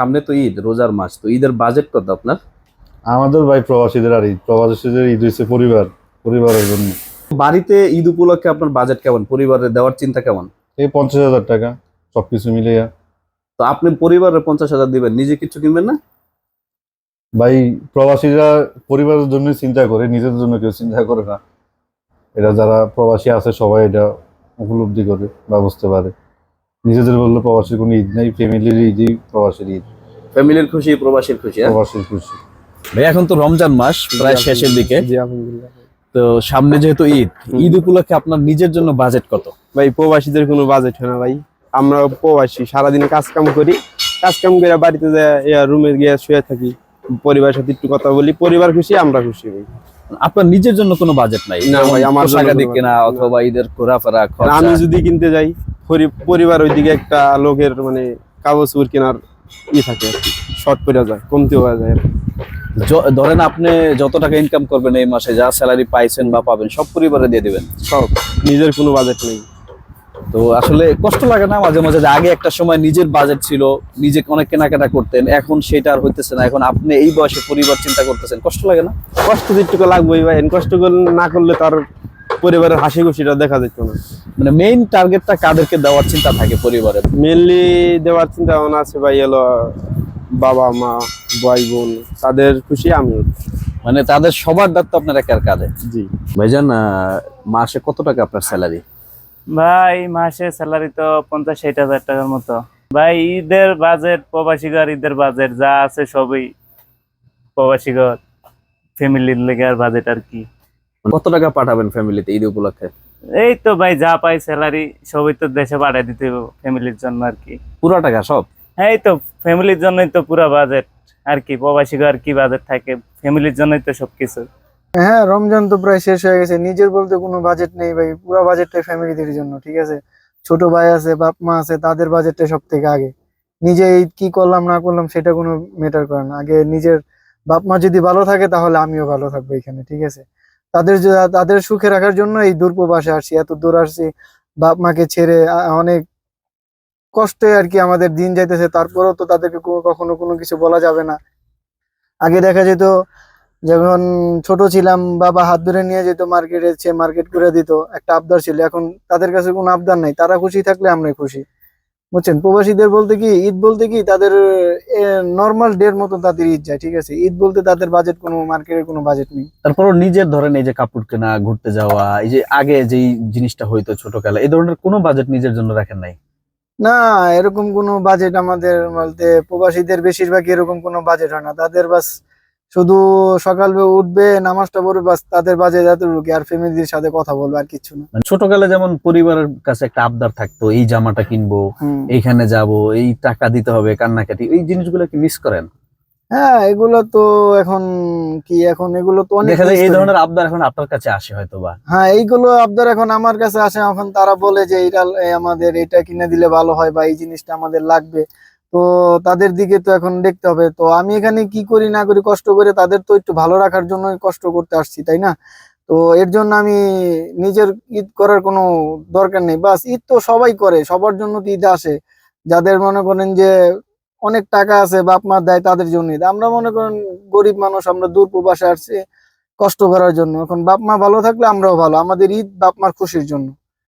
সামনে তো ঈদ রোজার মাস তো ঈদের বাজেট কত আপনার? আমাদের ভাই প্রবাসীদের আর ঈদ প্রবাসীদের ঈদ হচ্ছে পরিবার পরিবারের জন্য। বাড়িতে ঈদ উপলক্ষে আপনার বাজেট কেমন? পরিবারের দেওয়ার চিন্তা কেমন? এই পঞ্চাশ হাজার টাকা সবকিছু মিলিয়ে তো আপনি পরিবারের পঞ্চাশ হাজার দিবেন নিজে কিছু কিনবেন না? ভাই প্রবাসীরা পরিবারের জন্য চিন্তা করে নিজের জন্য কেউ চিন্তা করে না। এটা যারা প্রবাসী আছে সবাই এটা উপলব্ধি করে বা বুঝতে পারে নিজেদের বললে প্রবাসীর কোনো ঈদ নেই ফ্যামিলির ঈদই প্রবাসীর ঈদ। ফ্যামিলির খুশি প্রবাসীর খুশি হ্যাঁ? প্রবাসীর খুশি। ভাই এখন তো রমজান মাস প্রায় শেষের দিকে। জি আলহামদুলিল্লাহ। তো সামনে যেহেতু ঈদ ঈদ উপলক্ষে আপনার নিজের জন্য বাজেট কত? ভাই প্রবাসীদের কোনো বাজেট হয় না ভাই। আমরা প্রবাসী সারাদিন কাজ কাম করি। কাজ কাম করে বাড়িতে যায় রুমে গিয়ে শুয়ে থাকি। পরিবারের সাথে একটু কথা বলি পরিবার খুশি আমরা খুশি ভাই। আপনার নিজের জন্য কোনো বাজেট নাই? না ভাই, আমার জন্য পোশাক আদি কেনা অথবা ঈদের ঘোরাফেরা খরচা আমি যদি কিনতে যাই পরিবার ওইদিকে একটা লোকের মানে কাগজ চুর কেনার ই থাকে আর কি। শর্ট পড়ে যায় কমতি হয়ে যায় ধরেন আপনি যত টাকা ইনকাম করবেন এই মাসে যা স্যালারি পাইছেন বা পাবেন সব পরিবারে দিয়ে দেবেন? সব নিজের কোনো বাজেট নেই। তো আসলে কষ্ট লাগে না মাঝে মাঝে? আগে একটা সময় নিজের বাজেট ছিল নিজে অনেক কেনাকাটা করতেন এখন সেটা আর হইতেছে না। এখন আপনি এই বয়সে পরিবার চিন্তা করতেছেন কষ্ট লাগে না? কষ্ট যেটুকু লাগবেই ভাই কষ্ট করলে না করলে তার পরিবারের হাসি খুশিটা দেখা যেত না। মানে মেইন টার্গেটটা কাদেরকে দেওয়ার চিন্তা থাকে পরিবারের? মেনলি দেওয়ার চিন্তা ভাবনা আছে ভাই এলো বাবা মা ভাই বোন তাদের খুশি আমি মানে তাদের সবার দায়িত্ব আপনার একার কাঁধে জি। ভাইজান মাসে কত টাকা আপনার স্যালারি ভাই মাসে স্যালারি তো পঞ্চাশ ষাট হাজার টাকার মতো। ভাই ঈদের বাজেট প্রবাসী ঘর ঈদের বাজেট যা আছে সবই প্রবাসী ঘর। ফ্যামিলির লেগে আর বাজেট আর কি। কত টাকা পাঠাবেন ফ্যামিলিতে ঈদ উপলক্ষে? এই তো ভাই যা পাই স্যালারি সবই তো দেশে পাঠিয়ে দিতে ফ্যামিলির জন্য আর কি। পুরো টাকা সব? এই তো ফ্যামিলির জন্যই তো পুরো বাজেট আর কি প্রবাসী ঘর কি বাজেট থাকে ফ্যামিলির জন্যই তো সবকিছু। হ্যাঁ রমজান তো প্রায় শেষ হয়ে গেছে নিজের বলতে কোনো বাজেট নেই ভাই পুরো বাজেটটাই ফ্যামিলিদের জন্য ঠিক আছে? ছোট ভাই আছে বাপ মা আছে তাদের বাজেটটা সব থেকে আগে। নিজে এই কি করলাম না করলাম সেটা কোনো ম্যাটার করে না। আগে নিজের বাপ মা যদি ভালো থাকে তাহলে আমিও ভালো থাকব এখানে ঠিক আছে? তাদের তাদের সুখে রাখার জন্য এই দূর প্রবাসে আসছি, এত দূর আসছি বাপ মাকে ছেড়ে অনেক কষ্টে আর কি আমাদের দিন যাইতেছে, তারপরেও তো তাদেরকে কখনো কোনো কিছু বলা যাবে না। আগে দেখা যেত, যখন ছোট ছিলাম, বাবা হাত ধরে নিয়ে যেত মার্কেটে, সে মার্কেট করে দিত, একটা আবদার ছিল, এখন তাদের কাছে কোনো আবদার নাই, তারা খুশি থাকলে আমরাই খুশি। বুঝছেন? প্রবাসীদের বলতে কি ঈদ বলতে কি তাদের নর্মাল ডের মতো তাদের ঈদ যায় ঠিক আছে? ঈদ বলতে তাদের বাজেট কোনো মার্কেটের কোনো বাজেট নেই। তারপরও নিজের ধরেন এই যে কাপড় কেনা ঘুরতে যাওয়া এই যে আগে যেই জিনিসটা হইতো ছোটকালে এই ধরনের কোনো বাজেট নিজের জন্য রাখেন নাই? না এরকম কোনো বাজেট আমাদের বলতে প্রবাসীদের বেশিরভাগ এরকম কোনো বাজেট হয় না। তাদের বাস শুধু সকালে উঠবে নামাজটা পড়বে বাস তাদের বাজেট এতটুকু আর ফ্যামিলির সাথে কথা বলবে আর কিছু না। মানে ছোটকালে যেমন পরিবারের কাছে একটা আবদার থাকতো এই জামাটা কিনবো। এইখানে যাব এই টাকা দিতে হবে কান্নাকাটি এই জিনিসগুলো কি মিস করেন? হ্যাঁ এগুলো তো এখন কি এখন এগুলো তো অনেক এই ধরনের আবদার এখন আপনার কাছে আসে হয়তো বা হ্যাঁ এইগুলো আবদার এখন আমার কাছে আসে এখন তারা বলে যে এটা আমাদের এটা কিনে দিলে ভালো হয় বা এই জিনিসটা আমাদের লাগবে। তো তাদের দিকে তো এখন দেখতে হবে। তো আমি এখানে কি করি না করি কষ্ট করে তাদের তো একটু ভালো রাখার জন্যই কষ্ট করতে আসছি, তাই না? তো এর জন্য আমি নিজের ঈদ করার কোনো দরকার নেই। বাস ঈদ তো সবাই করে, সবার জন্য তো ঈদ আসে। যাদের মনে করেন যে অনেক টাকা আছে, বাপ মা দেয় তাদের জন্য ঈদ। আমরা মনে করেন গরিব মানুষ, আমরা দূর প্রবাসে আসছি কষ্ট করার জন্য। এখন বাপ মা ভালো থাকলে আমরাও ভালো। আমাদের ঈদ বাপ মার খুশির জন্য।